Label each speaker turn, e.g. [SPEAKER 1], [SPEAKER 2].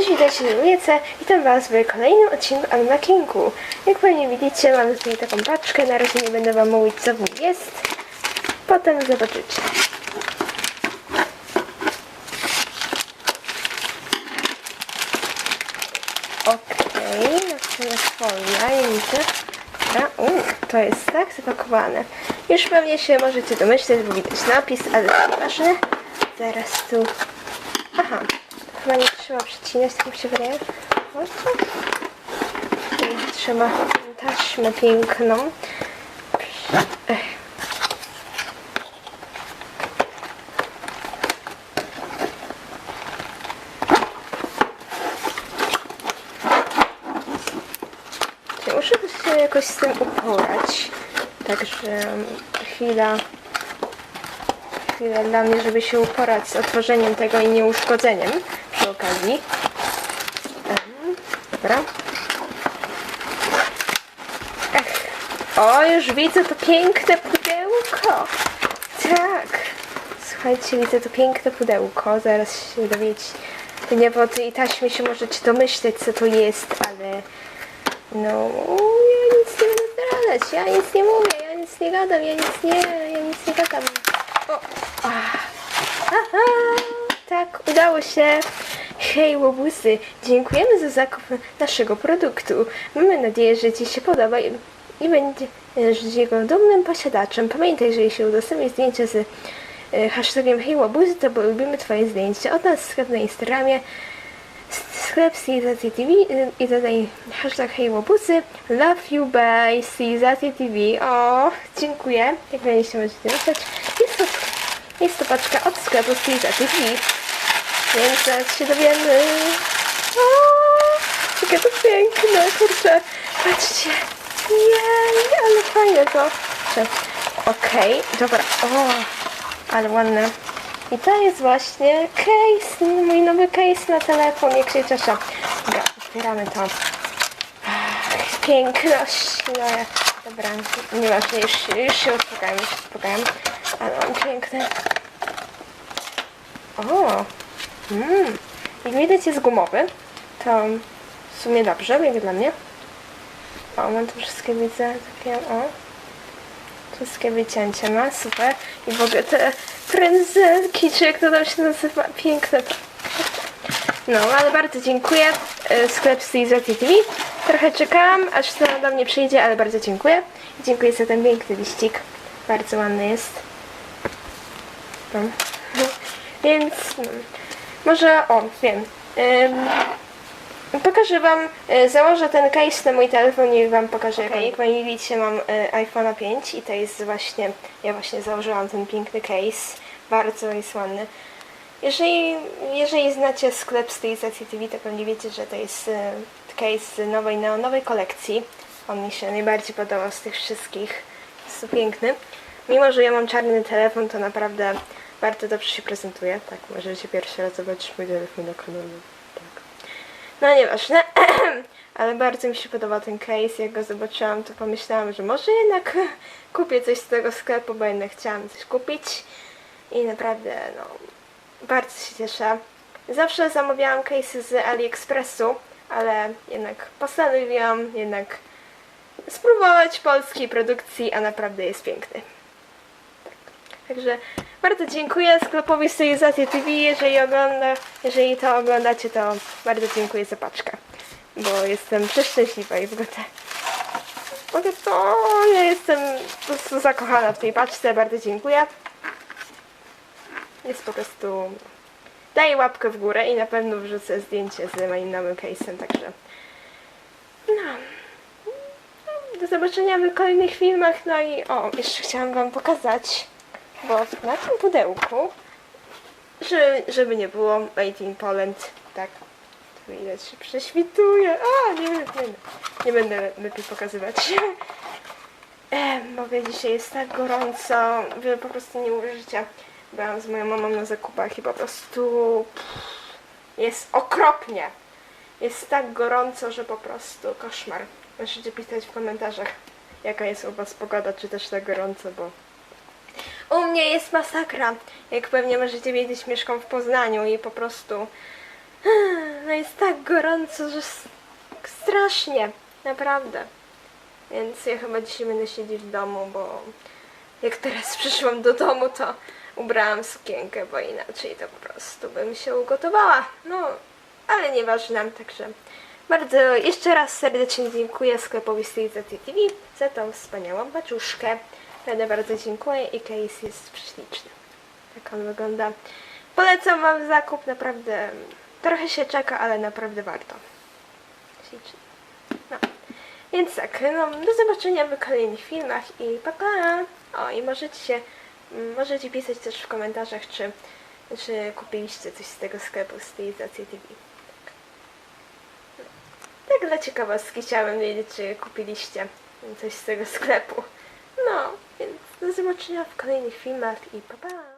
[SPEAKER 1] witajcie na Wiece. Witam Was w kolejnym odcinku Unlockingu. Jak pewnie widzicie, mam tutaj taką paczkę. Na razie nie będę Wam mówić, co w niej jest. Potem zobaczycie. Okej, następna folia, widzę. Dobra, u, to jest tak zapakowane. Już pewnie się możecie domyśleć, bo widać napis, ale to nieważne. Zaraz tu... Aha, chyba nie trzeba przecinać, mi się wydaje. O, tak. Tutaj trzeba taśmę piękną. Ech. Muszę się jakoś z tym uporać? Także chwila, dla mnie, żeby się uporać z otworzeniem tego i nieuszkodzeniem przy okazji. Dobra. Ech. O, już widzę to piękne pudełko. Tak. Słuchajcie, widzę to piękne pudełko. Zaraz się dowiecie. Nie po tej taśmie się możecie domyśleć, co to jest, ale no, ja nic nie będę zdradzać, ja nic nie mówię, ja nic nie gadam, ja nic nie, ja nic nie gadam. Tak, udało się. Hej, łobusy, dziękujemy za zakup naszego produktu. Mamy nadzieję, że Ci się podoba i, i będziesz jego dumnym posiadaczem. Pamiętaj, że jeśli udostępnisz zdjęcia z e, hashtagiem Hej, łobusy, to polubimy Twoje zdjęcie. Od nas sklep na Instagramie sklep Stylizacji TV i dodaj hashtag hejłobusy love you by Stylizacji TV o, dziękuję jak będziecie możecie dostać jest to, jest to paczka od sklepu Stylizacji TV więc zaraz się dowiemy o, jakie to piękne kurczę, patrzcie jej, ale fajne to okej, dobra, o, ale ładne i to jest właśnie case, mój nowy case na telefon, jak się cieszę. Dobra, otwieramy to. Piękność. No, ja- dobra, nieważne, już, już się uspokajam, już się uspokajam. Ale on piękny. O, mm. jak widać jest gumowy, to w sumie dobrze, jak dla mnie. O, mam tu wszystkie widzę, takie, o. Wszystkie wycięcia ma, super. I w ogóle te frędzelki, czy jak to tam się nazywa, piękne. No, ale bardzo dziękuję. E, Sklep Stylizacji TV. Trochę czekałam, aż to do mnie przyjdzie, ale bardzo dziękuję. Dziękuję za ten piękny liścik. Bardzo ładny jest. No. Więc no, może, o, wiem. Ym, Pokażę Wam, e, założę ten case na mój telefon i Wam pokażę. Okay. Jak Pani widzicie mam e, iPhone'a 5 i to jest właśnie, ja właśnie założyłam ten piękny case. Bardzo jest ładny. Jeżeli, jeżeli znacie sklep stylizacji TV, to pewnie wiecie, że to jest e, case z nowej neonowej kolekcji. On mi się najbardziej podobał z tych wszystkich. Jest to piękny. Mimo, że ja mam czarny telefon, to naprawdę bardzo dobrze się prezentuje. Tak, możecie pierwszy raz zobaczyć mój telefon kanale. Tak. No nieważne, ale bardzo mi się podobał ten case. Jak go zobaczyłam, to pomyślałam, że może jednak kupię coś z tego sklepu, bo jednak chciałam coś kupić. I naprawdę, no, bardzo się cieszę. Zawsze zamawiałam case z AliExpressu, ale jednak postanowiłam jednak spróbować polskiej produkcji, a naprawdę jest piękny. Także bardzo dziękuję sklepowi Stylizacji TV, jeżeli, ogląda, jeżeli to oglądacie, to bardzo dziękuję za paczkę, bo jestem przeszczęśliwa i w ogóle ogóle to ja jestem po prostu zakochana w tej paczce, bardzo dziękuję. Jest po prostu... Daję łapkę w górę i na pewno wrzucę zdjęcie z moim nowym case'em, także... No... Do zobaczenia w kolejnych filmach, no i o, jeszcze chciałam wam pokazać bo na tym pudełku, że, żeby nie było Made in Poland, tak, tu widać się prześwituje, a nie, nie, nie będę lepiej pokazywać. Mówię, dzisiaj jest tak gorąco, wy po prostu nie uwierzycie. Byłam z moją mamą na zakupach i po prostu pff, jest okropnie. Jest tak gorąco, że po prostu koszmar. Możecie pisać w komentarzach, jaka jest u was pogoda, czy też tak gorąco, bo u mnie jest masakra. Jak pewnie możecie wiedzieć, mieszkam w Poznaniu i po prostu No jest tak gorąco, że strasznie, naprawdę. Więc ja chyba dzisiaj będę siedzieć w domu, bo jak teraz przyszłam do domu, to ubrałam sukienkę, bo inaczej to po prostu bym się ugotowała. No, ale nieważne, także bardzo jeszcze raz serdecznie dziękuję sklepowi Stylizacji TV za tą wspaniałą paczuszkę. Naprawdę bardzo dziękuję i case jest prześliczny. Tak on wygląda. Polecam Wam zakup, naprawdę trochę się czeka, ale naprawdę warto. Śliczny. No. Więc tak, no, do zobaczenia w kolejnych filmach i pa pa! O, i możecie się, mm, możecie pisać też w komentarzach, czy, czy kupiliście coś z tego sklepu Stylizacji TV. Tak dla ciekawostki chciałabym wiedzieć, czy kupiliście coś z tego sklepu. No, więc do zobaczenia w kolejnych filmach i pa pa!